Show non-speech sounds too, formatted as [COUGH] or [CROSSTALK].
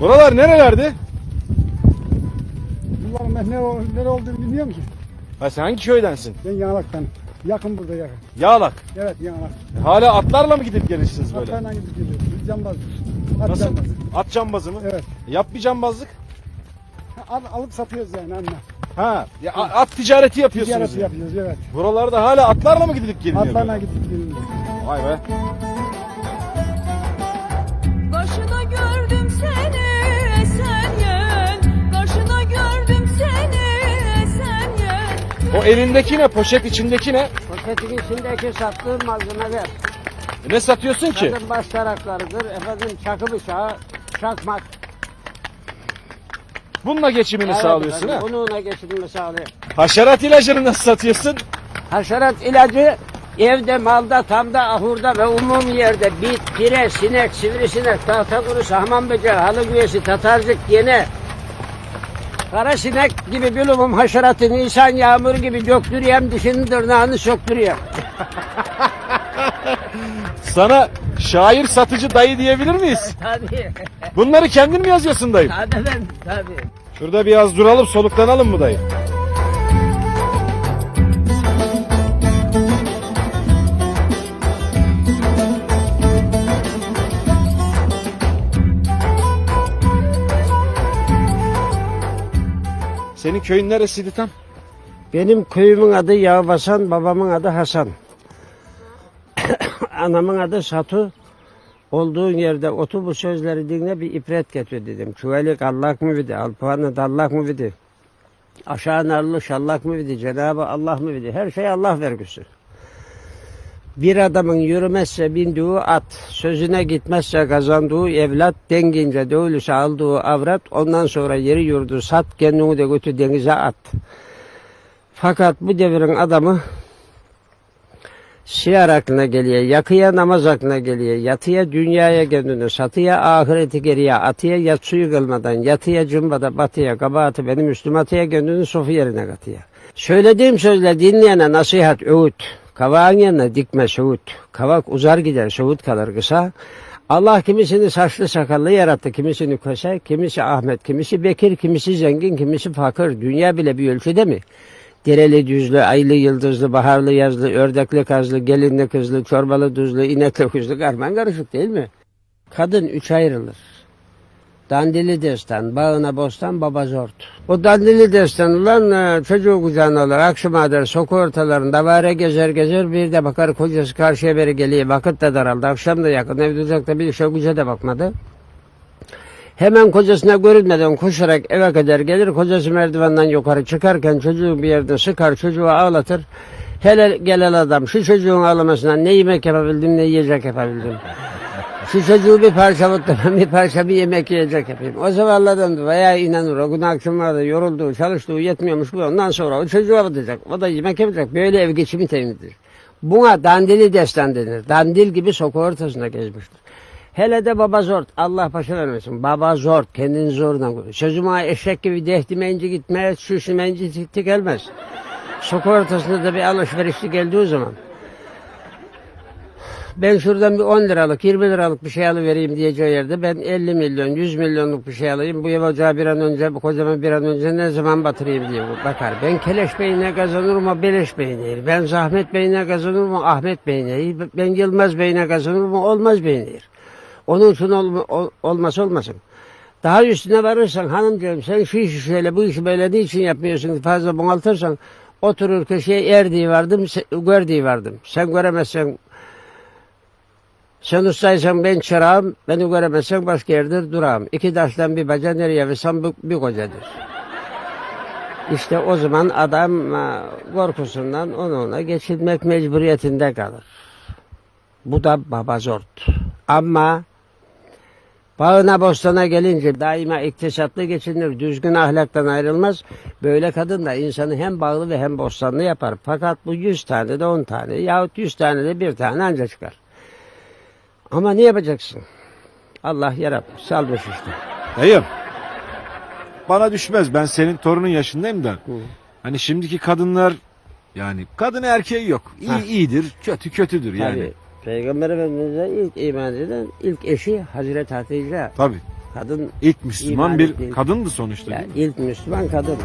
Buralar nerelerdi? Bunların ben ne, nere olduğunu bilmiyorum ki. Ha sen hangi köydensin? Ben Yanalak'tan. Yakın burada yakın. Yağlak. Evet Yanalak. Hala atlarla mı gidip gelirsiniz böyle? Atlarla gidip geliyoruz. Biz cambazdık. At Nasıl? cambazı. At cambazı mı? Evet. Yap bir cambazlık. Al, alıp satıyoruz yani anne. Ha, ya, a- at ticareti yapıyorsunuz. Ticaret yani. yapıyoruz evet. Buralarda hala atlarla mı gidilip geliniyor? Atlarla böyle? gidip geliyoruz. Vay be. O elindeki ne? Poşet içindeki ne? Poşetin içindeki sattığım malzemeler. E, Ne satıyorsun ki? Kadın baş taraklarıdır, efendim çakı bıçağı, çakmak. Bununla geçimini Evet sağlıyorsun ha? efendim, Bununla geçimimi sağlıyor. Haşerat ilacını nasıl satıyorsun? Haşerat ilacı evde, malda, tamda, ahurda ve umum yerde bit, pire, sinek, sivrisinek, tahta kurusu, hamam böceği, halı güvesi, tatarcık, yene, kara sinek gibi bir umum haşeratı nisan yağmur gibi döktürüyem dişini tırnağını söktürüyem. [LAUGHS] Sana şair satıcı dayı diyebilir miyiz? [LAUGHS] Tabii. Bunları kendin mi yazıyorsun dayı? Tabii ben, tabii. Şurada biraz duralım soluklanalım mı dayı? Senin köyün neresiydi tam? Benim köyümün adı Yağbasan, babamın adı Hasan. [COUGHS] Anamın adı Satu. Olduğun yerde otur bu sözleri dinle bir ibret getir dedim. Çuvalık Allah mı vidi, alpuanı Allah mı vidi. Aşağı narlı şallak mı vidi, Cenabı Allah mı vidi. Her şey Allah vergisi. Bir adamın yürümezse bindiği at, sözüne gitmezse kazandığı evlat, dengince dövülürse aldığı avrat, ondan sonra yeri yurdu sat, kendini de götür denize at. Fakat bu devrin adamı Şiar aklına geliyor, yakıya namaz aklına geliyor, yatıya dünyaya kendini, satıya ahireti geriye, atıya yatsuyu kılmadan, yatıya cımbada, batıya, kabahatı benim üstüme atıya kendini sofu yerine katıya. Söylediğim sözle dinleyene nasihat, öğüt, kavağın yanına dikme söğüt, kavak uzar gider, söğüt kalır kısa. Allah kimisini saçlı sakallı yarattı, kimisini köse, kimisi Ahmet, kimisi Bekir, kimisi zengin, kimisi fakir. Dünya bile bir ölçüde mi? Dereli düzlü, aylı yıldızlı, baharlı yazlı, ördekli kazlı, gelinli kızlı, çorbalı tuzlu, inekli kuzlu, karman karışık değil mi? Kadın üç ayrılır. Dandili destan, bağına bostan, baba zort. O dandili destan ulan e, çocuğu kucağına alır, akşam eder, soku ortalarında vare gezer gezer, bir de bakar kocası karşıya beri geliyor, vakit de daraldı, akşam da yakın, evde uzakta bir işe güce de bakmadı. Hemen kocasına görünmeden koşarak eve kadar gelir. Kocası merdivenden yukarı çıkarken çocuğu bir yerde sıkar, çocuğu ağlatır. Hele gelen adam şu çocuğun ağlamasından ne yemek yapabildim ne yiyecek yapabildim. Şu çocuğu bir parça mutlu ben bir parça bir yemek yiyecek yapayım. O zavallıdan da veya inanır o gün akşamlarda yorulduğu çalıştığı yetmiyormuş gibi ondan sonra o çocuğa bakacak. O da yemek yapacak. Böyle ev geçimi temindir. Buna dandili destan denir. Dandil gibi sokak ortasında gezmiştir. Hele de baba zor. Allah başa vermesin. Baba zor. Kendini zoruna koy. Sözüme eşek gibi dehtimenci gitmez. Şüşümenci gitti gelmez. Sokak ortasında da bir alışverişli geldiği zaman. Ben şuradan bir 10 liralık, 20 liralık bir şey alıvereyim diyeceği yerde ben 50 milyon, 100 milyonluk bir şey alayım. Bu ev ocağı bir an önce, bu kocaman bir an önce ne zaman batırayım diye bakar. Ben Keleş Bey ne kazanır mı Beleş Bey ne Ben Zahmet Bey ne kazanır mı Ahmet Bey ne Ben Yılmaz Bey ne kazanır mı Olmaz Bey ne onun için olma, ol, olmaz olmasın. Daha üstüne varırsan hanımcığım sen şu işi şöyle bu işi böyle niçin yapmıyorsun fazla bunaltırsan oturur köşeye erdiği vardım gördüğü vardım. Sen göremezsen sen ustaysan ben çırağım, beni göremezsen başka yerde durağım. İki taştan bir baca nereye versem bir, bir kocadır. İşte o zaman adam e, korkusundan onu ona geçirmek mecburiyetinde kalır. Bu da baba zort. Ama bağına bostana gelince daima iktisatlı geçinir, düzgün ahlaktan ayrılmaz. Böyle kadın da insanı hem bağlı ve hem bostanlı yapar. Fakat bu yüz tane de on tane yahut yüz tane de bir tane anca çıkar. Ama ne yapacaksın? Allah yaratmış, salmış işte. Dayım. Bana düşmez. Ben senin torunun yaşındayım da. Hani şimdiki kadınlar yani kadın erkeği yok. İyi Ha. iyidir, kötü kötüdür yani. Tabii, Peygamber Efendimiz'e ilk iman eden ilk eşi Hazreti Hatice. Tabii. Kadın İlk Müslüman İman bir ettiği- kadındı sonuçta ya değil mi? ilk Müslüman kadın.